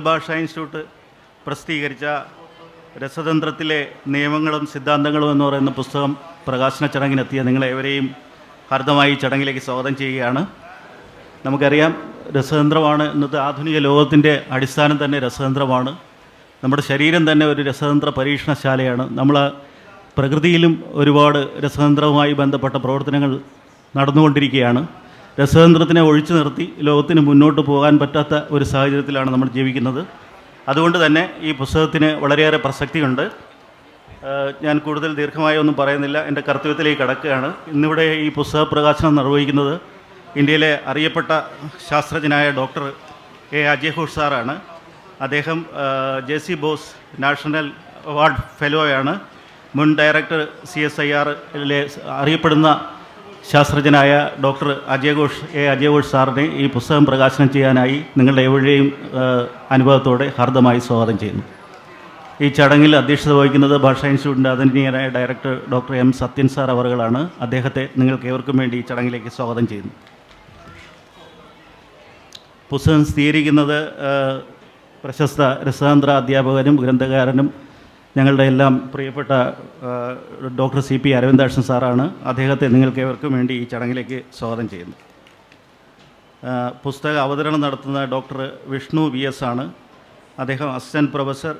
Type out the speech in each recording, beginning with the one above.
ഭാഷാ ഇൻസ്റ്റിറ്റ്യൂട്ട് പ്രസിദ്ധീകരിച്ച രസതന്ത്രത്തിലെ നിയമങ്ങളും സിദ്ധാന്തങ്ങളും എന്ന് പറയുന്ന പുസ്തകം പ്രകാശന ചടങ്ങിനെത്തിയ നിങ്ങളേവരെയും ഹർദമായി ചടങ്ങിലേക്ക് സ്വാഗതം ചെയ്യുകയാണ്. നമുക്കറിയാം രസതന്ത്രമാണ് ഇന്നത്തെ ആധുനിക ലോകത്തിന്റെ അടിസ്ഥാനം തന്നെ രസതന്ത്രമാണ്. നമ്മുടെ ശരീരം തന്നെ ഒരു രസതന്ത്ര പരീക്ഷണശാലയാണ്. നമ്മൾ പ്രകൃതിയിലും ഒരുപാട് രസതന്ത്രവുമായി ബന്ധപ്പെട്ട പ്രവർത്തനങ്ങൾ നടന്നുകൊണ്ടിരിക്കുകയാണ്. രസതന്ത്രത്തിനെ ഒഴിച്ചു നിർത്തി ലോകത്തിന് മുന്നോട്ട് പോകാൻ പറ്റാത്ത ഒരു സാഹചര്യത്തിലാണ് നമ്മൾ ജീവിക്കുന്നത്. അതുകൊണ്ട് തന്നെ ഈ പുസ്തകത്തിന് വളരെയേറെ പ്രസക്തിയുണ്ട്. ഞാൻ കൂടുതൽ ദീർഘമായി ഒന്നും പറയുന്നില്ല. എന്റെ കർത്തവ്യത്തിലേക്ക് കടക്കുകയാണ്. ഇന്നിവിടെ ഈ പുസ്തക പ്രകാശനം നിർവഹിക്കുന്നത് ഇന്ത്യയിലെ അറിയപ്പെട്ട ശാസ്ത്രജ്ഞനായ ഡോക്ടർ എ അജയ് ഘോഷ് സാറാണ്. അദ്ദേഹം J C Bose national award ഫെലോയാണ്. മുൻ ഡയറക്ടർ സി എസ് ഐ ആറിലെ അറിയപ്പെടുന്ന ശാസ്ത്രജ്ഞനായ ഡോക്ടർ അജയഘോഷ് എ. അജയഘോഷ് സാറിനെ ഈ പുസ്തകം പ്രകാശനം ചെയ്യാനായി നിങ്ങളുടെ എവിടെയും അനുഭവത്തോടെ ഹാർദമായി സ്വാഗതം ചെയ്യുന്നു. ഈ ചടങ്ങിൽ അധ്യക്ഷത വഹിക്കുന്നത് ഭാഷാ ഇൻസ്റ്റിറ്റ്യൂട്ടിന്റെ ആദരണീയനായ director doctor M. Sathyan sir അവറുകളാണ്. അദ്ദേഹത്തെ നിങ്ങൾക്ക് ഏവർക്കും വേണ്ടി ഈ ചടങ്ങിലേക്ക് സ്വാഗതം ചെയ്യുന്നു. പുസ്തകം സ്ഥിരീകരിക്കുന്നത് പ്രശസ്ത രസതന്ത്ര അധ്യാപകനും ഗ്രന്ഥകാരനും ഞങ്ങളുടെ എല്ലാം പ്രിയപ്പെട്ട ഡോക്ടർ സി പി അരവിന്ദാക്ഷൻ സാറാണ് അദ്ദേഹത്തെ നിങ്ങൾക്ക് ഏവർക്കും വേണ്ടി ഈ ചടങ്ങിലേക്ക് സ്വാഗതം ചെയ്യുന്നു. പുസ്തക അവതരണം നടത്തുന്ന ഡോക്ടർ വിഷ്ണു വി എസ് ആണ്. അദ്ദേഹം അസിസ്റ്റന്റ് പ്രൊഫസർ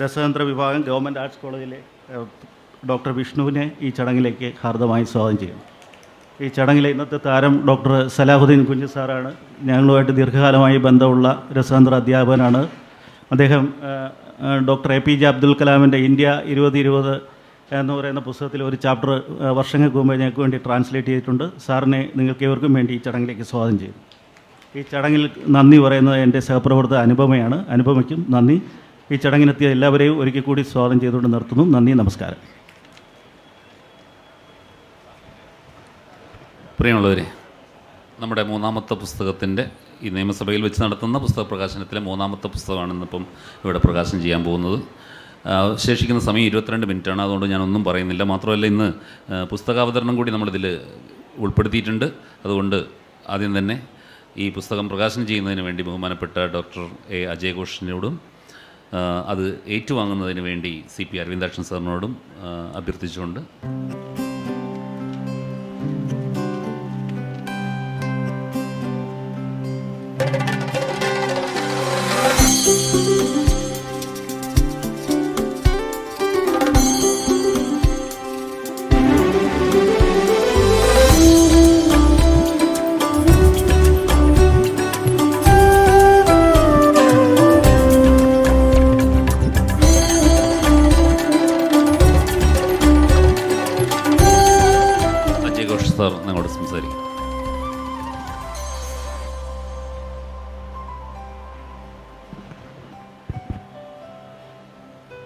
ദശതന്ത്ര വിഭാഗം ഗവൺമെന്റ് ആർട്സ് കോളേജിലെ ഡോക്ടർ വിഷ്ണുവിനെ ഈ ചടങ്ങിലേക്ക് ഹാർദമായി സ്വാഗതം ചെയ്യുന്നു. ഈ ചടങ്ങിലെ ഇന്നത്തെ താരം ഡോക്ടർ സലാഹുദ്ദീൻ കുഞ്ഞു സാറാണ്. ഞങ്ങളുമായിട്ട് ദീർഘകാലമായി ബന്ധമുള്ള രസതന്ത്ര അധ്യാപകനാണ്. അദ്ദേഹം doctor A P J Abdul കലാമിന്റെ ഇന്ത്യ ഇരുപത് ഇരുപത് എന്ന് പറയുന്ന പുസ്തകത്തിൽ ഒരു ചാപ്റ്റർ വർഷങ്ങൾക്ക് മുമ്പ് ഞങ്ങൾക്ക് വേണ്ടി ട്രാൻസ്ലേറ്റ് ചെയ്തിട്ടുണ്ട്. സാറിനെ നിങ്ങൾക്ക് ഏവർക്കും വേണ്ടി ഈ ചടങ്ങിലേക്ക് സ്വാഗതം ചെയ്തു ഈ ചടങ്ങിൽ നന്ദി പറയുന്നത് എന്റെ സഹപ്രവർത്തക അനുപമയാണ്. അനുപമയ്ക്കും നന്ദി. ഈ ചടങ്ങിനെത്തിയ എല്ലാവരെയും ഒരിക്കൽ കൂടി സ്വാഗതം ചെയ്തുകൊണ്ട് നിർത്തുന്നു. നന്ദി നമസ്കാരം. പ്രിയമുള്ളവരെ നമ്മുടെ മൂന്നാമത്തെ പുസ്തകത്തിന്റെ ഈ നിയമസഭയിൽ വെച്ച് നടത്തുന്ന പുസ്തക പ്രകാശനത്തിലെ മൂന്നാമത്തെ പുസ്തകമാണ് ഇന്നിപ്പം ഇവിടെ പ്രകാശനം ചെയ്യാൻ പോകുന്നത്. ശേഷിക്കുന്ന സമയം ഇരുപത്തിരണ്ട് മിനിറ്റാണ്. അതുകൊണ്ട് ഞാനൊന്നും പറയുന്നില്ല. മാത്രമല്ല ഇന്ന് പുസ്തകാവതരണം കൂടി നമ്മളിതിൽ ഉൾപ്പെടുത്തിയിട്ടുണ്ട്. അതുകൊണ്ട് ആദ്യം തന്നെ ഈ പുസ്തകം പ്രകാശനം ചെയ്യുന്നതിന് വേണ്ടി ബഹുമാനപ്പെട്ട ഡോക്ടർ എ. അജയഘോഷിനോടും അത് ഏറ്റുവാങ്ങുന്നതിന് വേണ്ടി സി. പി. അരവിന്ദാക്ഷൻ സാറിനോടും അഭ്യർത്ഥിച്ചുകൊണ്ട്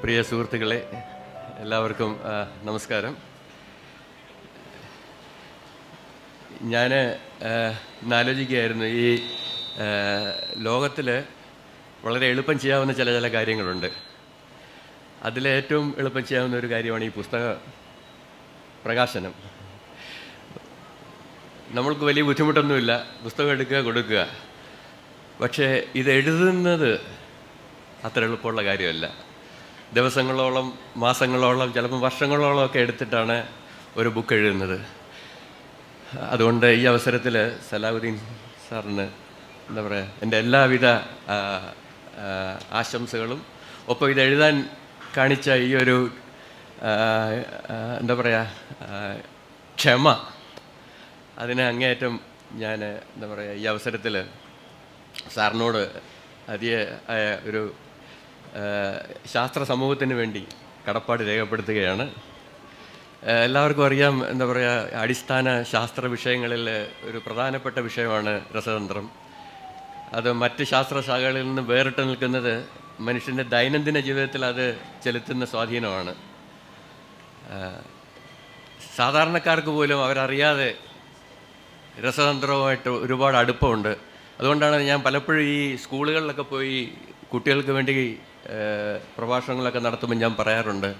പ്രിയ സുഹൃത്തുക്കളെ എല്ലാവർക്കും നമസ്കാരം. ഞാൻ ആലോചിക്കുകയായിരുന്നു ഈ ലോകത്തിൽ വളരെ എളുപ്പം ചെയ്യാവുന്ന ചില ചില കാര്യങ്ങളുണ്ട്. അതിലേറ്റവും എളുപ്പം ചെയ്യാവുന്ന ഒരു കാര്യമാണ് ഈ പുസ്തക പ്രകാശനം. നമ്മൾക്ക് വലിയ ബുദ്ധിമുട്ടൊന്നുമില്ല പുസ്തകം എടുക്കുക കൊടുക്കുക. പക്ഷേ ഇത് എഴുതുന്നത് അത്ര എളുപ്പമുള്ള കാര്യമല്ല. ദിവസങ്ങളോളം മാസങ്ങളോളം ചിലപ്പോൾ വർഷങ്ങളോളം ഒക്കെ എടുത്തിട്ടാണ് ഒരു ബുക്ക് എഴുതുന്നത്. അതുകൊണ്ട് ഈ അവസരത്തിൽ സലാഹുദ്ദീൻ സാറിന് എന്താ പറയുക എന്റെ എല്ലാവിധ ആശംസകളും. ഒപ്പം ഇത് എഴുതാൻ കാണിച്ച ഈ ഒരു എന്താ പറയുക ക്ഷമ അതിനെ അങ്ങേയറ്റം ഞാൻ എന്താ പറയുക ഈ അവസരത്തിൽ സാറിനോട് അതിയ ഒരു ശാസ്ത്ര സമൂഹത്തിന് വേണ്ടി കടപ്പാട് രേഖപ്പെടുത്തുകയാണ്. എല്ലാവർക്കും അറിയാം എന്താ പറയുക അടിസ്ഥാന ശാസ്ത്ര വിഷയങ്ങളിൽ ഒരു പ്രധാനപ്പെട്ട വിഷയമാണ് രസതന്ത്രം. അത് മറ്റ് ശാസ്ത്ര ശാഖകളിൽ നിന്ന് വേറിട്ട് നിൽക്കുന്നത് മനുഷ്യന്റെ ദൈനംദിന ജീവിതത്തിൽ അത് ചെലുത്തുന്ന സ്വാധീനമാണ്. സാധാരണക്കാർക്ക് പോലും അവരറിയാതെ രസതന്ത്രവുമായിട്ട് ഒരുപാട് അടുപ്പമുണ്ട്. അതുകൊണ്ടാണ് ഞാൻ പലപ്പോഴും ഈ സ്കൂളുകളിലൊക്കെ പോയി കുട്ടികൾക്ക് വേണ്ടി പ്രഭാഷണങ്ങളൊക്കെ നടത്തുമ്പോൾ ഞാൻ പറയാറുണ്ട്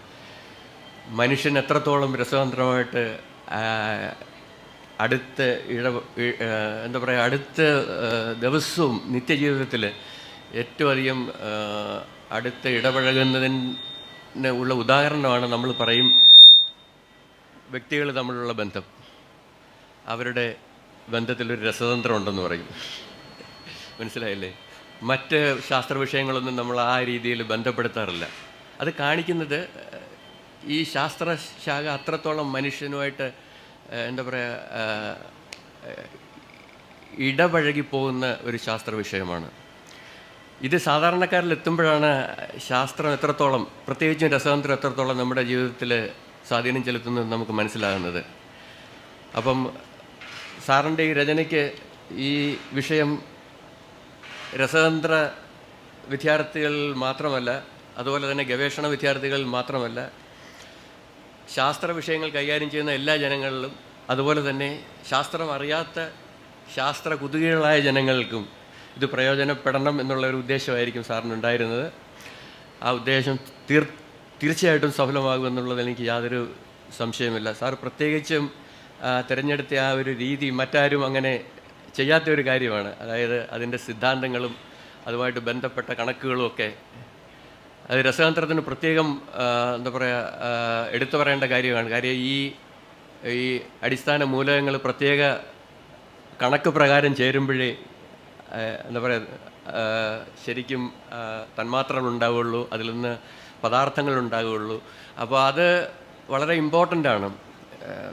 മനുഷ്യൻ എത്രത്തോളം രസതന്ത്രമായിട്ട് അടുത്ത ഇട എന്താ പറയുക അടുത്ത ദിവസവും നിത്യജീവിതത്തിൽ ഏറ്റവും അധികം അടുത്ത് ഇടപഴകുന്നതിന് ഉള്ള ഉദാഹരണമാണ് നമ്മൾ പറയും വ്യക്തികൾ തമ്മിലുള്ള ബന്ധം. അവരുടെ ബന്ധത്തിലൊരു രസതന്ത്രം ഉണ്ടെന്ന് പറയും. മനസ്സിലായില്ലേ? മറ്റ് ശാസ്ത്ര വിഷയങ്ങളൊന്നും നമ്മൾ ആ രീതിയിൽ ബന്ധപ്പെടുത്താറില്ല. അത് കാണിക്കുന്നത് ഈ ശാസ്ത്രശാഖ അത്രത്തോളം മനുഷ്യനുമായിട്ട് എന്താ പറയുക ഇടപഴകി പോകുന്ന ഒരു ശാസ്ത്ര വിഷയമാണ് ഇത് സാധാരണക്കാരിൽ എത്തുമ്പോഴാണ് ശാസ്ത്രം എത്രത്തോളം പ്രത്യേകിച്ചും രസതന്ത്രം എത്രത്തോളം നമ്മുടെ ജീവിതത്തിൽ സ്വാധീനം ചെലുത്തുന്നത് നമുക്ക് മനസ്സിലാകുന്നത്. അപ്പം സാറിന്റെ ഈ രചനയ്ക്ക് ഈ വിഷയം രസതന്ത്ര വിദ്യാർത്ഥികൾ മാത്രമല്ല അതുപോലെ തന്നെ ഗവേഷണ വിദ്യാർത്ഥികൾ മാത്രമല്ല ശാസ്ത്ര വിഷയങ്ങൾ കൈകാര്യം ചെയ്യുന്ന എല്ലാ ജനങ്ങളിലും അതുപോലെ തന്നെ ശാസ്ത്രം അറിയാത്ത ശാസ്ത്ര കുതുകികളായ ജനങ്ങൾക്കും ഇത് പ്രയോജനപ്പെടണം എന്നുള്ള ഒരു ഉദ്ദേശമായിരിക്കും സാറിനുണ്ടായിരുന്നത്. ആ ഉദ്ദേശം തീർ തീർച്ചയായിട്ടും സഫലമാകുമെന്നുള്ളതിൽ എനിക്ക് യാതൊരു സംശയമില്ല സാർ പ്രത്യേകിച്ചും തിരഞ്ഞെടുത്ത ആ ഒരു രീതി മറ്റാരും അങ്ങനെ ചെയ്യാത്ത ഒരു കാര്യമാണ്. അതായത് അതിന്റെ സിദ്ധാന്തങ്ങളും അതുമായിട്ട് ബന്ധപ്പെട്ട കണക്കുകളും ഒക്കെ. അത് രസതന്ത്രത്തിന് പ്രത്യേകം എന്താ പറയുക എടുത്തു പറയേണ്ട കാര്യമാണ്. കാര്യം ഈ ഈ അടിസ്ഥാന മൂലകങ്ങൾ പ്രത്യേക കണക്ക് പ്രകാരം ചേരുമ്പോഴേ എന്താ പറയുക ശരിക്കും തന്മാത്രകൾ ഉണ്ടാവുകയുള്ളൂ അതിൽ നിന്ന് പദാർത്ഥങ്ങൾ ഉണ്ടാവുകയുള്ളൂ അപ്പോൾ അത് വളരെ ഇമ്പോർട്ടന്റ് ആണ്.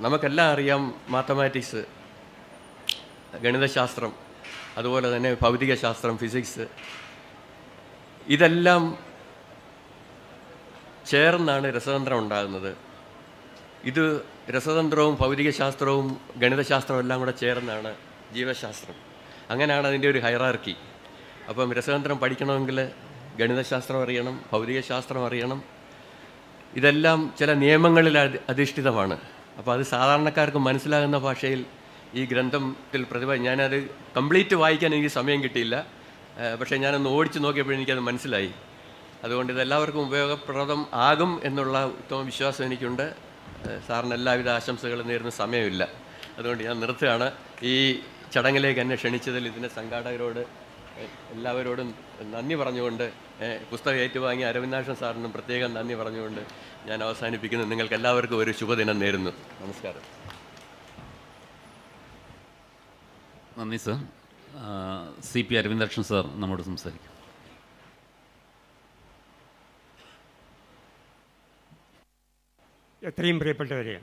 നമുക്കെല്ലാം അറിയാം മാത്തമാറ്റിക്സ്. ഗണിതശാസ്ത്രം അതുപോലെ തന്നെ ഭൗതികശാസ്ത്രം ഫിസിക്സ് ഇതെല്ലാം ചേർന്നാണ് രസതന്ത്രം ഉണ്ടാകുന്നത്. ഇത് രസതന്ത്രവും ഭൗതികശാസ്ത്രവും ഗണിതശാസ്ത്രവും എല്ലാം കൂടെ ചേർന്നാണ് ജീവശാസ്ത്രം. അങ്ങനെയാണ് അതിന്റെ ഒരു ഹൈറാർക്കി അപ്പം രസതന്ത്രം പഠിക്കണമെങ്കിൽ ഗണിതശാസ്ത്രം അറിയണം ഭൗതികശാസ്ത്രം അറിയണം. ഇതെല്ലാം ചില നിയമങ്ങളിൽ അധിഷ്ഠിതമാണ്. അപ്പോൾ അത് സാധാരണക്കാർക്ക് മനസ്സിലാകുന്ന ഭാഷയിൽ ഈ ഗ്രന്ഥത്തിൽ പ്രതിഭ ഞാനത് കംപ്ലീറ്റ് വായിക്കാൻ എനിക്ക് സമയം കിട്ടിയില്ല. പക്ഷേ ഞാനൊന്ന് ഓടിച്ചു നോക്കിയപ്പോൾ എനിക്കത് മനസ്സിലായി. അതുകൊണ്ട് ഇതെല്ലാവർക്കും ഉപയോഗപ്രദം ആകും എന്നുള്ള ഉത്തമ വിശ്വാസം എനിക്കുണ്ട്. സാറിന് എല്ലാവിധ ആശംസകളും നേരുന്ന സമയമില്ല. അതുകൊണ്ട് ഞാൻ നിർത്തുകയാണ്. ഈ ചടങ്ങിലേക്ക് എന്നെ ക്ഷണിച്ചതിൽ ഇതിന്റെ സംഘാടകരോട് എല്ലാവരോടും നന്ദി പറഞ്ഞുകൊണ്ട് പുസ്തകം ഏറ്റുവാങ്ങിയ അരവിന്ദാക്ഷൻ സാറിനും പ്രത്യേകം നന്ദി പറഞ്ഞുകൊണ്ട് ഞാൻ അവസാനിപ്പിക്കുന്നു. നിങ്ങൾക്ക് എല്ലാവർക്കും ഒരു ശുഭദിനം നേരുന്നു. നമസ്കാരം. നന്ദി sir. C P Aravindakshan sir നമ്മോട് സംസാരിക്കും. എത്രയും പ്രിയപ്പെട്ടവരെ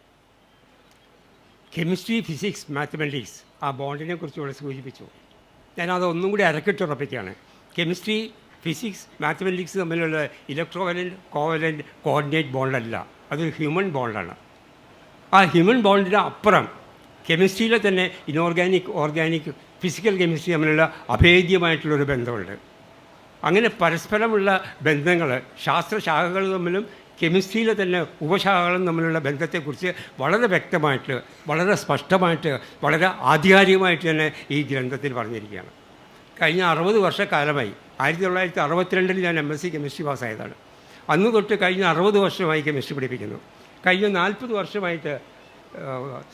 കെമിസ്ട്രി ഫിസിക്സ് മാത്തമെറ്റിക്സ് ആ ബോണ്ടിനെ കുറിച്ച് ഇവിടെ സൂചിപ്പിച്ചു. ഞാനത് ഒന്നും കൂടി അരക്കിട്ടുറപ്പിക്കുകയാണ് കെമിസ്ട്രി ഫിസിക്സ് മാത്തമെറ്റിക്സ് തമ്മിലുള്ള ഇലക്ട്രോവലന്റ് കോവലന്റ് കോർഡിനേറ്റ് ബോണ്ടല്ല. അത് ഹ്യൂമൻ ബോണ്ടാണ്. ആ ഹ്യൂമൻ ബോണ്ടിന് അപ്പുറം കെമിസ്ട്രിയിലെ തന്നെ ഇനോർഗാനിക് ഓർഗാനിക് ഫിസിക്കൽ കെമിസ്ട്രി തമ്മിലുള്ള അഭേദ്യമായിട്ടുള്ളൊരു ബന്ധമുണ്ട്. അങ്ങനെ പരസ്പരമുള്ള ബന്ധങ്ങൾ ശാസ്ത്രശാഖകൾ തമ്മിലും കെമിസ്ട്രിയിലെ തന്നെ ഉപശാഖകളും തമ്മിലുള്ള ബന്ധത്തെക്കുറിച്ച് വളരെ വ്യക്തമായിട്ട് വളരെ സ്പഷ്ടമായിട്ട് വളരെ ആധികാരികമായിട്ട് തന്നെ ഈ ഗ്രന്ഥത്തിൽ പറഞ്ഞിരിക്കുകയാണ്. കഴിഞ്ഞ അറുപത് വർഷക്കാലമായി ആയിരത്തി തൊള്ളായിരത്തി അറുപത്തിരണ്ടിൽ ഞാൻ എം എസ് സി കെമിസ്ട്രി പാസ്സായതാണ്. അന്ന് തൊട്ട് കഴിഞ്ഞ അറുപത് വർഷമായി കെമിസ്ട്രി പഠിപ്പിക്കുന്നു. കഴിഞ്ഞ നാൽപ്പത് വർഷമായിട്ട്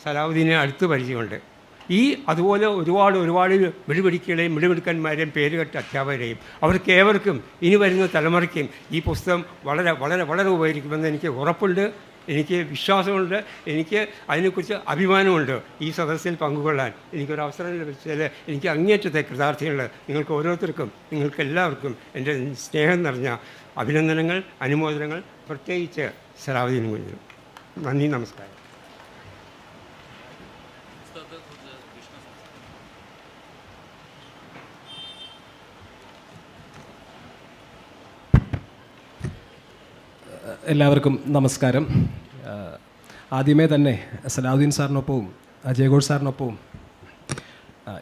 സലാഹുദ്ദീനെ അടുത്ത് പരിചയമുണ്ട്. ഈ അതുപോലെ ഒരുപാട് ഒരുപാട് മിടിപിടിക്കുകയും മിടിപിടുക്കന്മാരെയും പേരുകെട്ട അധ്യാപകരെയും അവർക്ക് ഏവർക്കും ഇനി വരുന്ന തലമുറയ്ക്കും ഈ പുസ്തകം വളരെ വളരെ വളരെ ഉപകരിക്കുമെന്ന് എനിക്ക് ഉറപ്പുണ്ട് എനിക്ക് വിശ്വാസമുണ്ട് എനിക്ക് അതിനെക്കുറിച്ച് അഭിമാനമുണ്ട്. ഈ സദസ്സിൽ പങ്കുകൊള്ളാൻ എനിക്കൊരു അവസരം ലഭിച്ചതിൽ എനിക്ക് അങ്ങേറ്റത്തെ കൃതാർത്ഥികളുണ്ട് നിങ്ങൾക്ക് ഓരോരുത്തർക്കും നിങ്ങൾക്ക് എല്ലാവർക്കും എന്റെ സ്നേഹം നിറഞ്ഞ അഭിനന്ദനങ്ങൾ അനുമോദനങ്ങൾ. പ്രത്യേകിച്ച് സലാഹുദ്ദീൻ കുഞ്ഞു നന്ദി നമസ്കാരം. എല്ലാവർക്കും നമസ്കാരം. ആദ്യമേ തന്നെ സലാഹുദ്ദീൻ സാറിനൊപ്പവും അജയഘോഷ് സാറിനൊപ്പവും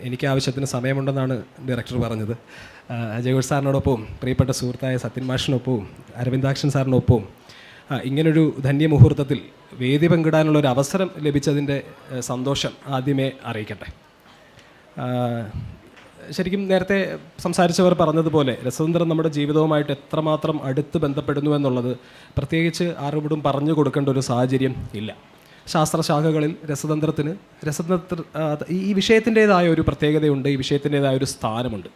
എനിക്ക് ആവശ്യത്തിന് സമയമുണ്ടെന്നാണ് ഡയറക്ടർ പറഞ്ഞത്. അജയഘോഷ് സാറിനോടൊപ്പവും പ്രിയപ്പെട്ട സുഹൃത്തായ സത്യൻ മാഷിനൊപ്പവും അരവിന്ദാക്ഷൻ സാറിനൊപ്പവും ഇങ്ങനൊരു ധന്യമുഹൂർത്തത്തിൽ വേദി പങ്കിടാനുള്ള ഒരു അവസരം ലഭിച്ചതിന്റെ സന്തോഷം ആദ്യമേ അറിയിക്കട്ടെ. ശരിക്കും നേരത്തെ സംസാരിച്ചവർ പറഞ്ഞതുപോലെ രസതന്ത്രം നമ്മുടെ ജീവിതവുമായിട്ട് എത്രമാത്രം അടുത്ത് ബന്ധപ്പെടുന്നു എന്നുള്ളത് പ്രത്യേകിച്ച് ആരോടും പറഞ്ഞു കൊടുക്കേണ്ട ഒരു സാഹചര്യം ഇല്ല. ശാസ്ത്രശാഖകളിൽ രസതന്ത്രത്തിന് രസതന്ത്ര ഈ വിഷയത്തിന്റേതായ ഒരു പ്രത്യേകതയുണ്ട് ഈ വിഷയത്തിന്റേതായ ഒരു സ്ഥാനമുണ്ട്.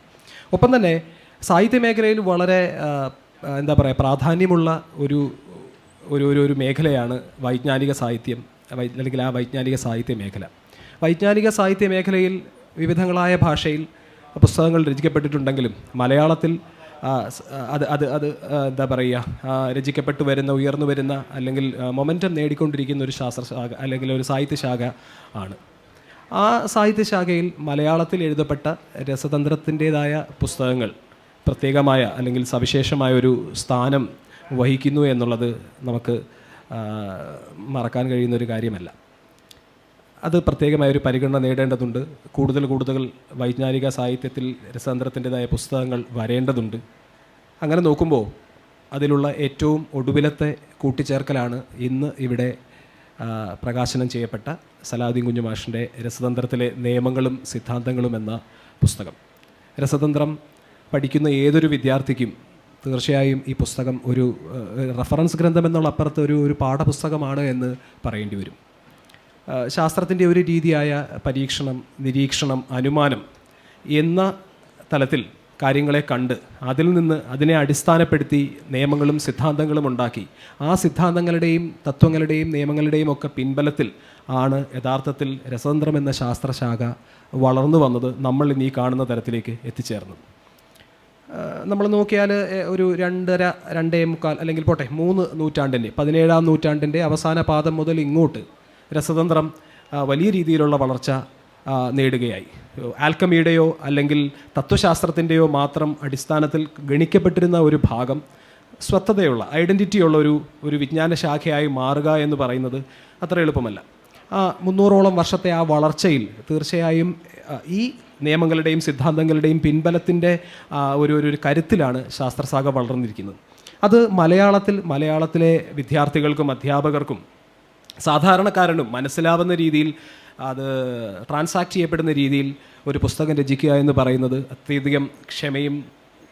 ഒപ്പം തന്നെ സാഹിത്യ മേഖലയിൽ വളരെ എന്താ പറയുക പ്രാധാന്യമുള്ള ഒരു ഒരു ഒരു ഒരു മേഖലയാണ് വൈജ്ഞാനിക സാഹിത്യം അല്ലെങ്കിൽ ആ വൈജ്ഞാനിക സാഹിത്യ മേഖല വൈജ്ഞാനിക സാഹിത്യ മേഖലയിൽ വിവിധങ്ങളായ ഭാഷയിൽ പുസ്തകങ്ങൾ രചിക്കപ്പെട്ടിട്ടുണ്ടെങ്കിലും മലയാളത്തിൽ അത് അത് അത് എന്താ പറയുക രചിക്കപ്പെട്ടു വരുന്ന ഉയർന്നു വരുന്ന അല്ലെങ്കിൽ മൊമെന്റം നേടിക്കൊണ്ടിരിക്കുന്ന ഒരു ശാസ്ത്രശാഖ അല്ലെങ്കിൽ ഒരു സാഹിത്യശാഖ ആണ്. ആ സാഹിത്യശാഖയിൽ മലയാളത്തിൽ എഴുതപ്പെട്ട രസതന്ത്രത്തിന്റെതായ പുസ്തകങ്ങൾ പ്രത്യേകമായ അല്ലെങ്കിൽ സവിശേഷമായ ഒരു സ്ഥാനം വഹിക്കുന്നു എന്നുള്ളത് നമുക്ക് മറക്കാൻ കഴിയുന്ന ഒരു കാര്യമല്ല. അത് പ്രത്യേകമായ ഒരു പരിഗണന നേടേണ്ടതുണ്ട്. കൂടുതൽ കൂടുതൽ വൈജ്ഞാനിക സാഹിത്യത്തിൽ രസതന്ത്രത്തിന്റെതായ പുസ്തകങ്ങൾ വരേണ്ടതുണ്ട്. അങ്ങനെ നോക്കുമ്പോൾ അതിലുള്ള ഏറ്റവും ഒടുവിലത്തെ കൂട്ടിച്ചേർക്കലാണ് ഇന്ന് ഇവിടെ പ്രകാശനം ചെയ്യപ്പെട്ട സലാദീൻ കുഞ്ഞുമാഷിന്റെ രസതന്ത്രത്തിലെ നിയമങ്ങളും സിദ്ധാന്തങ്ങളും എന്ന പുസ്തകം. രസതന്ത്രം പഠിക്കുന്ന ഏതൊരു വിദ്യാർത്ഥിക്കും തീർച്ചയായും ഈ പുസ്തകം ഒരു റഫറൻസ് ഗ്രന്ഥം എന്നുള്ള അപ്പുറത്ത് ഒരു ഒരു പാഠപുസ്തകമാണ് എന്ന് പറയേണ്ടി വരും. ശാസ്ത്രത്തിന്റെ ഒരു രീതിയായ പരീക്ഷണം നിരീക്ഷണം അനുമാനം എന്ന തലത്തിൽ കാര്യങ്ങളെ കണ്ട് അതിൽ നിന്ന് അതിനെ അടിസ്ഥാനപ്പെടുത്തി നിയമങ്ങളും സിദ്ധാന്തങ്ങളും ഉണ്ടാക്കി. ആ സിദ്ധാന്തങ്ങളുടെയും തത്വങ്ങളുടെയും നിയമങ്ങളുടെയും ഒക്കെ പിൻബലത്തിൽ ആണ് യഥാർത്ഥത്തിൽ രസതന്ത്രം എന്ന ശാസ്ത്രശാഖ വളർന്നു വന്നത് നമ്മൾ ഇന്ന് കാണുന്ന തരത്തിലേക്ക് എത്തിച്ചേർന്നത്. നമ്മൾ നോക്കിയാൽ ഒരു രണ്ടര രണ്ടേ മുക്കാൽ അല്ലെങ്കിൽ പോട്ടെ മൂന്ന് നൂറ്റാണ്ടിന്റെ പതിനേഴാം നൂറ്റാണ്ടിന്റെ അവസാന പാദം മുതൽ ഇങ്ങോട്ട് രസതന്ത്രം വലിയ രീതിയിലുള്ള വളർച്ച നേടുകയായി. ആൽക്കമിയുടെയോ അല്ലെങ്കിൽ തത്വശാസ്ത്രത്തിന്റെയോ മാത്രം അടിസ്ഥാനത്തിൽ ഗണിക്കപ്പെട്ടിരുന്ന ഒരു ഭാഗം സ്വത്തതയുള്ള ഐഡന്റിറ്റിയുള്ള ഒരു ഒരു വിജ്ഞാനശാഖയായി മാറുക എന്ന് പറയുന്നത് അത്ര എളുപ്പമല്ല. ആ മുന്നൂറോളം വർഷത്തെ ആ വളർച്ചയിൽ തീർച്ചയായും ഈ നിയമങ്ങളുടെയും സിദ്ധാന്തങ്ങളുടെയും പിൻബലത്തിന്റെ ഒരു ഒരു കരുത്തിലാണ് ശാസ്ത്രശാഖ വളർന്നിരിക്കുന്നത്. അത് മലയാളത്തിൽ മലയാളത്തിലെ വിദ്യാർത്ഥികൾക്കും അധ്യാപകർക്കും സാധാരണക്കാരനും മനസ്സിലാവുന്ന രീതിയിൽ അത് ട്രാൻസാക്ട് ചെയ്യപ്പെടുന്ന രീതിയിൽ ഒരു പുസ്തകം രചിക്കുക എന്ന് പറയുന്നത് അത്യധികം ക്ഷമയും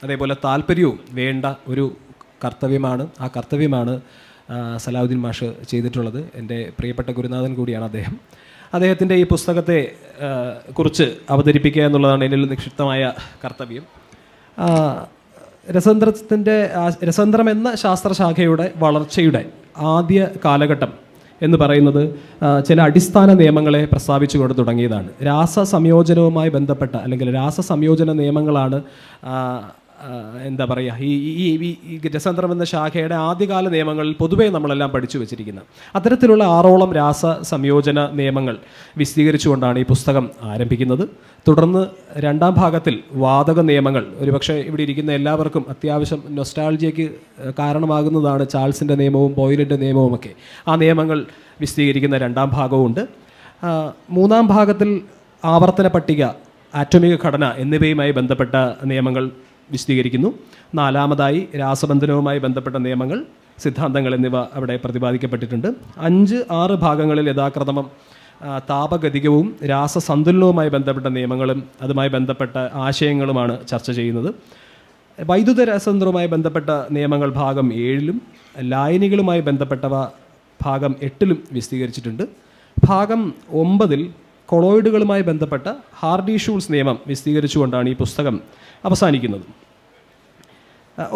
അതേപോലെ താല്പര്യവും വേണ്ട ഒരു കർത്തവ്യമാണ്. ആ കർത്തവ്യമാണ് സലാഹുദ്ദീൻ മാഷ് ചെയ്തിട്ടുള്ളത്. എന്റെ പ്രിയപ്പെട്ട ഗുരുനാഥൻ കൂടിയാണ് അദ്ദേഹം. അദ്ദേഹത്തിന്റെ ഈ പുസ്തകത്തെ കുറിച്ച് അവതരിപ്പിക്കുക എന്നുള്ളതാണ് എന്നിൽ നിക്ഷിപ്തമായ കർത്തവ്യം. രസതന്ത്രത്തിന്റെ രസതന്ത്രം എന്ന ശാസ്ത്രശാഖയുടെ വളർച്ചയുടെ ആദ്യ കാലഘട്ടം എന്ന് പറയുന്നത് ചില അടിസ്ഥാന നിയമങ്ങളെ പ്രസ്താവിച്ചുകൊണ്ട് തുടങ്ങിയതാണ്. രാസ സംയോജനവുമായി ബന്ധപ്പെട്ട അല്ലെങ്കിൽ രാസ സംയോജന നിയമങ്ങളാണ് എന്താ പറയുക ഈ ഈ- ഈ രസതന്ത്രം എന്ന ശാഖയുടെ ആദ്യകാല നിയമങ്ങളിൽ പൊതുവേ നമ്മളെല്ലാം പഠിച്ചു വെച്ചിരിക്കുന്നത് അത്തരത്തിലുള്ള ആറോളം രാസ സംയോജന നിയമങ്ങൾ വിശദീകരിച്ചുകൊണ്ടാണ് ഈ പുസ്തകം ആരംഭിക്കുന്നത്. തുടർന്ന് രണ്ടാം ഭാഗത്തിൽ വാതക നിയമങ്ങൾ. ഒരുപക്ഷെ ഇവിടെ ഇരിക്കുന്ന എല്ലാവർക്കും അത്യാവശ്യം നൊസ്റ്റാൾജിയയ്ക്ക് കാരണമാകുന്നതാണ് ചാൾസിന്റെ നിയമവും ബോയിലിന്റെ നിയമവും ഒക്കെ. ആ നിയമങ്ങൾ വിശദീകരിക്കുന്ന രണ്ടാം ഭാഗവുമുണ്ട്. മൂന്നാം ഭാഗത്തിൽ ആവർത്തന പട്ടിക ആറ്റോമിക ഘടന എന്നിവയുമായി ബന്ധപ്പെട്ട നിയമങ്ങൾ വിശദീകരിക്കുന്നു. നാലാമതായി രാസബന്ധനവുമായി ബന്ധപ്പെട്ട നിയമങ്ങൾ സിദ്ധാന്തങ്ങൾ എന്നിവ അവിടെ പ്രതിപാദിക്കപ്പെട്ടിട്ടുണ്ട്. അഞ്ച് ആറ് ഭാഗങ്ങളിൽ യഥാക്രമം താപഗതികവും രാസസന്തുലനവുമായി ബന്ധപ്പെട്ട നിയമങ്ങളും അതുമായി ബന്ധപ്പെട്ട ആശയങ്ങളുമാണ് ചർച്ച ചെയ്യുന്നത്. വൈദ്യുത രാസതന്ത്രവുമായി ബന്ധപ്പെട്ട നിയമങ്ങൾ ഭാഗം ഏഴിലും ലായനികളുമായി ബന്ധപ്പെട്ടവ ഭാഗം എട്ടിലും വിശദീകരിച്ചിട്ടുണ്ട്. ഭാഗം ഒമ്പതിൽ കൊളോയിഡുകളുമായി ബന്ധപ്പെട്ട ഹാർഡി ഷൂൾസ് നിയമം വിശദീകരിച്ചുകൊണ്ടാണ് ഈ പുസ്തകം അവസാനിക്കുന്നത്.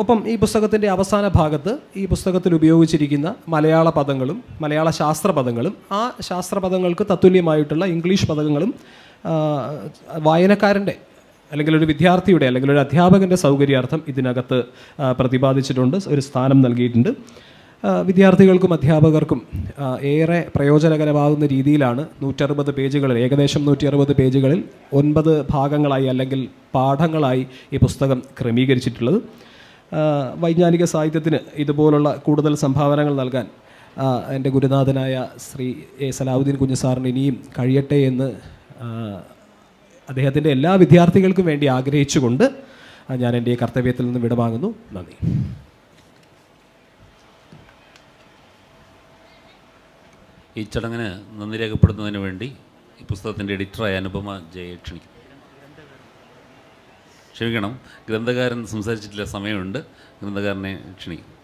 ഒപ്പം ഈ പുസ്തകത്തിന്റെ അവസാന ഭാഗത്ത് ഈ പുസ്തകത്തിൽ ഉപയോഗിച്ചിരിക്കുന്ന മലയാള പദങ്ങളും മലയാള ശാസ്ത്ര പദങ്ങളും ആ ശാസ്ത്ര പദങ്ങൾക്ക് തത്തുല്യമായിട്ടുള്ള ഇംഗ്ലീഷ് പദങ്ങളും വായനക്കാരന്റെ അല്ലെങ്കിൽ ഒരു വിദ്യാർത്ഥിയുടെ അല്ലെങ്കിൽ ഒരു അധ്യാപകന്റെ സൗകര്യാർത്ഥം ഇതിനകത്ത് പ്രതിപാദിച്ചിട്ടുണ്ട് ഒരു സ്ഥാനം നൽകിയിട്ടുണ്ട്. വിദ്യാർത്ഥികൾക്കും അധ്യാപകർക്കും ഏറെ പ്രയോജനകരമാകുന്ന രീതിയിലാണ് നൂറ്ററുപത് പേജുകളിൽ ഏകദേശം നൂറ്റി അറുപത് പേജുകളിൽ ഒൻപത് ഭാഗങ്ങളായി അല്ലെങ്കിൽ പാഠങ്ങളായി ഈ പുസ്തകം ക്രമീകരിച്ചിട്ടുള്ളത്. വൈജ്ഞാനിക സാഹിത്യത്തിന് ഇതുപോലുള്ള കൂടുതൽ സംഭാവനകൾ നൽകാൻ എന്റെ ഗുരുനാഥനായ ശ്രീ എ സലാഹുദ്ദീൻ കുഞ്ഞു സാറിന് ഇനിയും കഴിയട്ടെ എന്ന് അദ്ദേഹത്തിന്റെ എല്ലാ വിദ്യാർത്ഥികൾക്കും വേണ്ടി ആഗ്രഹിച്ചുകൊണ്ട് ഞാൻ എന്റെ കർത്തവ്യത്തിൽ നിന്ന് വിടവാങ്ങുന്നു. നന്ദി. ഈ ചടങ്ങിന് നന്ദി രേഖപ്പെടുത്തുന്നതിന് വേണ്ടി ഈ പുസ്തകത്തിന്റെ എഡിറ്ററായ അനുപമ ജയെ ക്ഷണിക്കും ക്ഷമിക്കണം ഗ്രന്ഥകാരൻ സംസാരിച്ചിട്ടില്ല സമയമുണ്ട്. ഗ്രന്ഥകാരനെ ക്ഷണിക്കും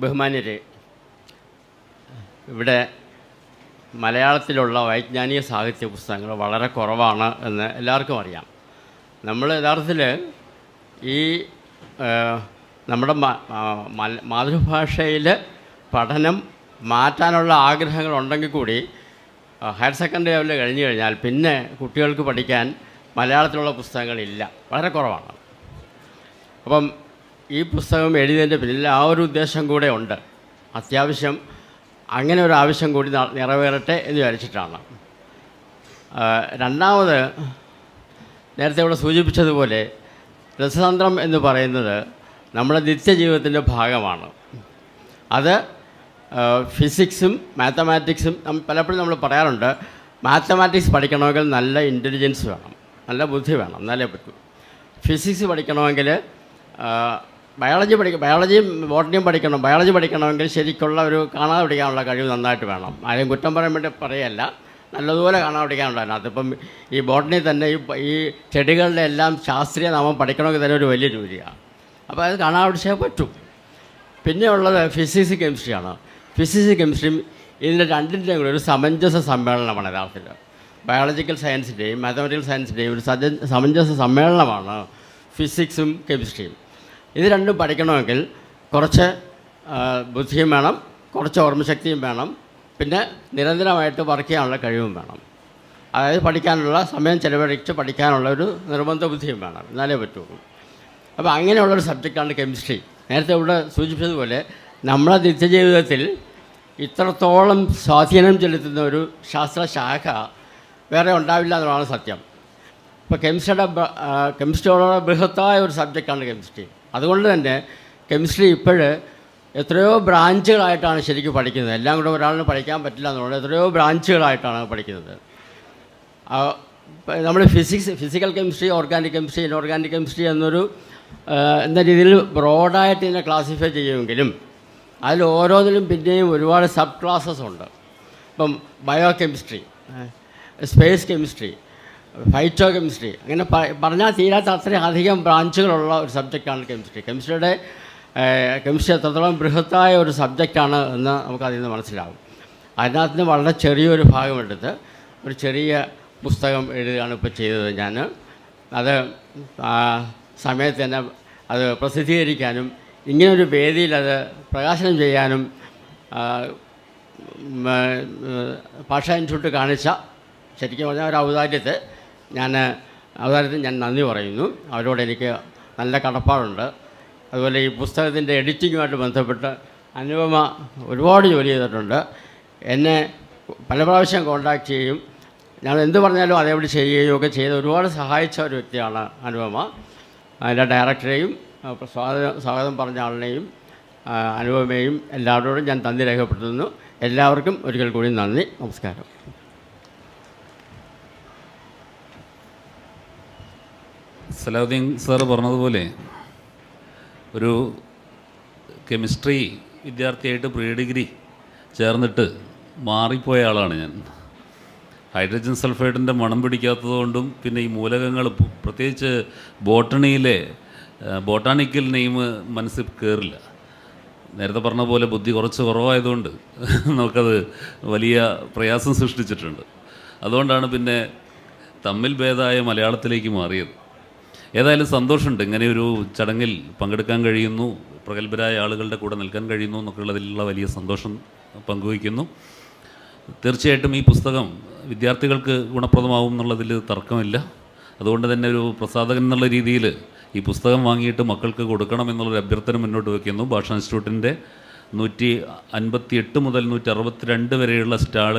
ബഹുമാനരെ ഇവിടെ മലയാളത്തിലുള്ള വൈജ്ഞാനിക സാഹിത്യ പുസ്തകങ്ങൾ വളരെ കുറവാണ് എന്ന് എല്ലാവർക്കും അറിയാം. നമ്മൾ യഥാർത്ഥത്തിൽ ഈ നമ്മുടെ മാതൃഭാഷയിൽ പഠനം മാറ്റാനുള്ള ആഗ്രഹങ്ങളുണ്ടെങ്കിൽ കൂടി ഹയർ സെക്കൻഡറി ലെവലിൽ കഴിഞ്ഞു കഴിഞ്ഞാൽ പിന്നെ കുട്ടികൾക്ക് പഠിക്കാൻ മലയാളത്തിലുള്ള പുസ്തകങ്ങളില്ല. വളരെ കുറവാണ്. അപ്പം ഈ പുസ്തകം എഴുതിയതിന്റെ പിന്നിൽ ആ ഒരു ഉദ്ദേശം കൂടെ ഉണ്ട്. അത്യാവശ്യം അങ്ങനെ ഒരു ആവശ്യം കൂടി നിറവേറട്ടെ എന്ന് വിചാരിച്ചിട്ടാണ്. രണ്ടാമത് നേരത്തെ ഇവിടെ സൂചിപ്പിച്ചതുപോലെ രസതന്ത്രം എന്ന് പറയുന്നത് നമ്മുടെ നിത്യജീവിതത്തിന്റെ ഭാഗമാണ്. അത് ഫിസിക്സും മാത്തമാറ്റിക്സും പലപ്പോഴും നമ്മൾ പറയാറുണ്ട് മാത്തമാറ്റിക്സ് പഠിക്കണമെങ്കിൽ നല്ല ഇന്റലിജൻസ് വേണം നല്ല ബുദ്ധി വേണം എന്നാലേ പറ്റൂ. ഫിസിക്സ് പഠിക്കണമെങ്കിൽ ബയോളജി പഠിക്കും ബയോളജിയും ബോട്ടണിയും പഠിക്കണം ബയോളജി പഠിക്കണമെങ്കിൽ ശരിക്കുള്ള ഒരു കാണാതെ പഠിക്കാനുള്ള കഴിവ് നന്നായിട്ട് വേണം. ആരെയും കുറ്റം പറയാൻ വേണ്ടി പറയല്ല. നല്ലതുപോലെ കാണാൻ പഠിക്കാനുണ്ടായിരുന്നു. അതിപ്പം ഈ ബോട്ടണി തന്നെ ഈ ഈ ചെടികളുടെ എല്ലാം ശാസ്ത്രീയ നാമം പഠിക്കണമെങ്കിൽ തന്നെ ഒരു വലിയ ജോലിയാണ്. അപ്പോൾ അത് കാണാൻ പഠിച്ചേ പറ്റും. പിന്നെ ഉള്ളത് ഫിസിക്സ് കെമിസ്ട്രിയാണ് ഫിസിക്സ് കെമിസ്ട്രിയും ഇതിന്റെ രണ്ടിന്റെയും കൂടെ ഒരു സമഞ്ജസ സമ്മേളനമാണ് യഥാർത്ഥത്തിൽ. ബയോളജിക്കൽ സയൻസിന്റെയും മാത്തമാറ്റിക്കൽ സയൻസിന്റെയും ഒരു സജ സമഞ്ജസ സമ്മേളനമാണ് ഫിസിക്സും കെമിസ്ട്രിയും. ഇത് രണ്ടും പഠിക്കണമെങ്കിൽ കുറച്ച് ബുദ്ധിയും വേണം കുറച്ച് ഓർമ്മശക്തിയും വേണം പിന്നെ നിരന്തരമായിട്ട് വർക്ക് ചെയ്യാനുള്ള കഴിവും വേണം. അതായത് പഠിക്കാനുള്ള സമയം ചെലവഴിച്ച് പഠിക്കാനുള്ള ഒരു നിർബന്ധ ബുദ്ധിയും വേണം. എന്നാലേ പറ്റുള്ളൂ. അപ്പോൾ അങ്ങനെയുള്ളൊരു സബ്ജക്റ്റാണ് കെമിസ്ട്രി നേരത്തെ ഇവിടെ സൂചിപ്പിച്ചതുപോലെ നമ്മുടെ നിത്യജീവിതത്തിൽ ഇത്രത്തോളം സ്വാധീനം ചെലുത്തുന്ന ഒരു ശാസ്ത്രശാഖ വേറെ ഉണ്ടാവില്ല എന്നുള്ളതാണ് സത്യം. ഇപ്പോൾ കെമിസ്ട്രിയുടെ കെമിസ്ട്രിയോടുള്ള ബൃഹത്തായ ഒരു സബ്ജക്റ്റാണ് കെമിസ്ട്രി അതുകൊണ്ട് തന്നെ കെമിസ്ട്രി ഇപ്പോഴ് എത്രയോ ബ്രാഞ്ചുകളായിട്ടാണ് ശരിക്കും പഠിക്കുന്നത്. എല്ലാം കൂടെ ഒരാളിന് പഠിക്കാൻ പറ്റില്ല എന്നുള്ളത് എത്രയോ ബ്രാഞ്ചുകളായിട്ടാണ് പഠിക്കുന്നത്. നമ്മൾ physics physical chemistry organic chemistry inorganic chemistry എന്നൊരു എന്ന രീതിയിൽ ബ്രോഡായിട്ട് ഇതിനെ ക്ലാസിഫൈ ചെയ്യുമെങ്കിലും അതിൽ ഓരോന്നിലും പിന്നെയും ഒരുപാട് സബ് ക്ലാസ്സസ് ഉണ്ട്. ഇപ്പം biochemistry space chemistry phytochemistry അങ്ങനെ പറഞ്ഞാൽ തീരാത്ത അത്രയും അധികം ബ്രാഞ്ചുകളുള്ള ഒരു സബ്ജക്റ്റാണ് കെമിസ്ട്രി. കെമിസ്ട്രിയുടെ കെമിസ്ട്രി എത്രത്തോളം ബൃഹത്തായ ഒരു സബ്ജക്റ്റാണ് എന്ന് നമുക്കതിൽ നിന്ന് മനസ്സിലാവും അതിനകത്ത് നിന്ന് വളരെ ചെറിയൊരു ഭാഗമെടുത്ത് ഒരു ചെറിയ പുസ്തകം എഴുതുകയാണ് ഇപ്പോൾ ചെയ്തത് ഞാൻ. അത് സമയത്ത് തന്നെ അത് പ്രസിദ്ധീകരിക്കാനും ഇങ്ങനൊരു വേദിയിൽ അത് പ്രകാശനം ചെയ്യാനും ഭാഷാ ഇൻസ്റ്റിറ്റ്യൂട്ട് കാണിച്ച ശരിക്കും പറഞ്ഞാൽ ഒരു ഔദാര്യത്തെ ഞാൻ ഔദാര്യത്തിന് ഞാൻ നന്ദി പറയുന്നു. അവരോട് എനിക്ക് നല്ല കടപ്പാടുണ്ട്. അതുപോലെ ഈ പുസ്തകത്തിന്റെ എഡിറ്റിങ്ങുമായിട്ട് ബന്ധപ്പെട്ട് അനുപമ ഒരുപാട് ജോലി ചെയ്തിട്ടുണ്ട്. എന്നെ പല പ്രാവശ്യം കോണ്ടാക്ട് ചെയ്യും. ഞങ്ങൾ എന്ത് പറഞ്ഞാലും അതേപടി ചെയ്യുകയും ഒക്കെ ചെയ്ത് ഒരുപാട് സഹായിച്ച ഒരു വ്യക്തിയാണ് അനുപമ. അതിന്റെ ഡയറക്ടറെയും സ്വാഗതം സ്വാഗതം പറഞ്ഞ ആളിനെയും അനുപമയും എല്ലാവരോടും ഞാൻ നന്ദി രേഖപ്പെടുത്തുന്നു. എല്ലാവർക്കും ഒരിക്കൽ കൂടി നന്ദി നമസ്കാരം. സലാഹുദ്ദീൻ സാറ് പറഞ്ഞതുപോലെ ഒരു കെമിസ്ട്രി വിദ്യാർത്ഥിയായിട്ട് പ്രീ ഡിഗ്രി ചേർന്നിട്ട് മാറിപ്പോയ ആളാണ് ഞാൻ. ഹൈഡ്രജൻ സൾഫൈഡിന്റെ മണം പിടിക്കാത്തതുകൊണ്ടും പിന്നെ ഈ മൂലകങ്ങൾ പ്രത്യേകിച്ച് ബോട്ടണിയിലെ ബോട്ടാണിക്കൽ നെയിം മനസ്സിൽ കയറില്ല നേരത്തെ പറഞ്ഞ പോലെ ബുദ്ധി കുറച്ച് കുറവായതുകൊണ്ട് നമുക്കത് വലിയ പ്രയാസം സൃഷ്ടിച്ചിട്ടുണ്ട്. അതുകൊണ്ടാണ് പിന്നെ തമ്മിൽ ഭേദമായ മലയാളത്തിലേക്ക് മാറിയത്. ഏതായാലും സന്തോഷമുണ്ട്. ഇങ്ങനെ ഒരു ചടങ്ങിൽ പങ്കെടുക്കാൻ കഴിയുന്നു. പ്രഗത്ഭരായ ആളുകളുടെ കൂടെ നിൽക്കാൻ കഴിയുന്നു എന്നൊക്കെ എന്നൊക്കെയുള്ളതിലുള്ള വലിയ സന്തോഷം പങ്കുവയ്ക്കുന്നു. തീർച്ചയായിട്ടും ഈ പുസ്തകം വിദ്യാർത്ഥികൾക്ക് ഗുണപ്രദമാവും എന്നുള്ളതിൽ തർക്കമില്ല. അതുകൊണ്ട് തന്നെ ഒരു പ്രസാധകൻ എന്നുള്ള രീതിയിൽ ഈ പുസ്തകം വാങ്ങിയിട്ട് മക്കൾക്ക് കൊടുക്കണം എന്നുള്ളൊരു അഭ്യർത്ഥന മുന്നോട്ട് വയ്ക്കുന്നു. ഭാഷാ ഇൻസ്റ്റിറ്റ്യൂട്ടിന്റെ നൂറ്റി അൻപത്തി എട്ട് മുതൽ നൂറ്റി അറുപത്തിരണ്ട് വരെയുള്ള സ്റ്റാൾ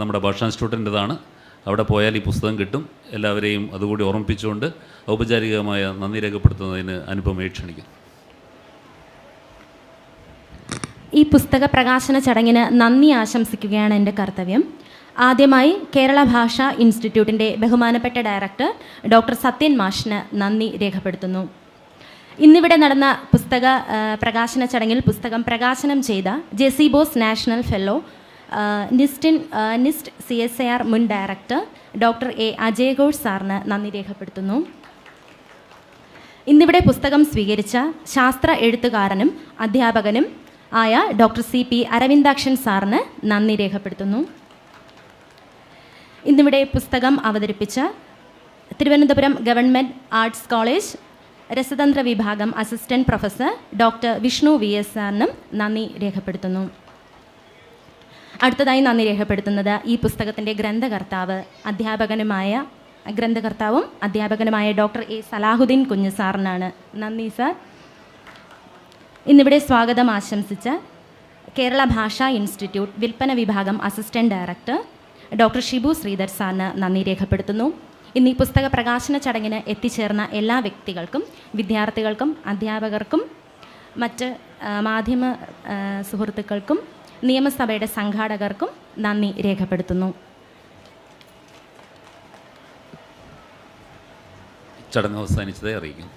നമ്മുടെ ഭാഷാ ഇൻസ്റ്റിറ്റ്യൂട്ടിന്റെതാണ്. അവിടെ പോയാൽ ഈ പുസ്തകം കിട്ടും. എല്ലാവരെയും അതുകൂടി ഓർമ്മിപ്പിച്ചുകൊണ്ട് ഔപചാരികമായ നന്ദി രേഖപ്പെടുത്തുന്നതിന് അനുപമയെ ക്ഷണിക്കുന്നു. ഈ പുസ്തക പ്രകാശന ചടങ്ങിന് നന്ദി ആശംസിക്കുകയാണ് എന്റെ കർത്തവ്യം. ആദ്യമായി കേരള ഭാഷാ ഇൻസ്റ്റിറ്റ്യൂട്ടിന്റെ ബഹുമാനപ്പെട്ട ഡയറക്ടർ ഡോക്ടർ സത്യൻ മാഷിന് നന്ദി രേഖപ്പെടുത്തുന്നു. ഇന്നിവിടെ നടന്ന പുസ്തക പ്രകാശന ചടങ്ങിൽ പുസ്തകം പ്രകാശനം ചെയ്ത J C Bose national fellow Nistin NIST C S A R മുൻ director doctor A Ajay Ghosh സാറിന് നന്ദി രേഖപ്പെടുത്തുന്നു. ഇന്നിവിടെ പുസ്തകം സ്വീകരിച്ച ശാസ്ത്ര എഴുത്തുകാരനും അധ്യാപകനും ആയ ഡോക്ടർ സി പി അരവിന്ദാക്ഷൻ സാറിന് നന്ദി രേഖപ്പെടുത്തുന്നു. ഇന്നിവിടെ പുസ്തകം അവതരിപ്പിച്ച തിരുവനന്തപുരം ഗവൺമെന്റ് ആർട്സ് കോളേജ് രസതന്ത്ര വിഭാഗം assistant professor doctor Vishnu V S സാറിനും നന്ദി രേഖപ്പെടുത്തുന്നു. അടുത്തതായി നന്ദി രേഖപ്പെടുത്തുന്നത് ഈ പുസ്തകത്തിന്റെ ഗ്രന്ഥകർത്താവ് അധ്യാപകനുമായ ഗ്രന്ഥകർത്താവും അധ്യാപകനുമായ ഡോക്ടർ എ സലാഹുദ്ദീൻ കുഞ്ഞു സാറിനാണ്. നന്ദി സാർ. ഇന്നിവിടെ സ്വാഗതം ആശംസിച്ച കേരള ഭാഷാ ഇൻസ്റ്റിറ്റ്യൂട്ട് വിൽപ്പന വിഭാഗം assistant director doctor Shibu Sreedhar സാറിന് നന്ദി രേഖപ്പെടുത്തുന്നു. ഇന്ന് ഈ പുസ്തക പ്രകാശന ചടങ്ങിന് എത്തിച്ചേർന്ന എല്ലാ വ്യക്തികൾക്കും വിദ്യാർത്ഥികൾക്കും അധ്യാപകർക്കും മറ്റ് മാധ്യമ സുഹൃത്തുക്കൾക്കും നിയമസഭയുടെ സംഘാടകർക്കും നന്ദി രേഖപ്പെടുത്തുന്നു. ചടങ്ങ് അവസാനിച്ചതായി അറിയിക്കും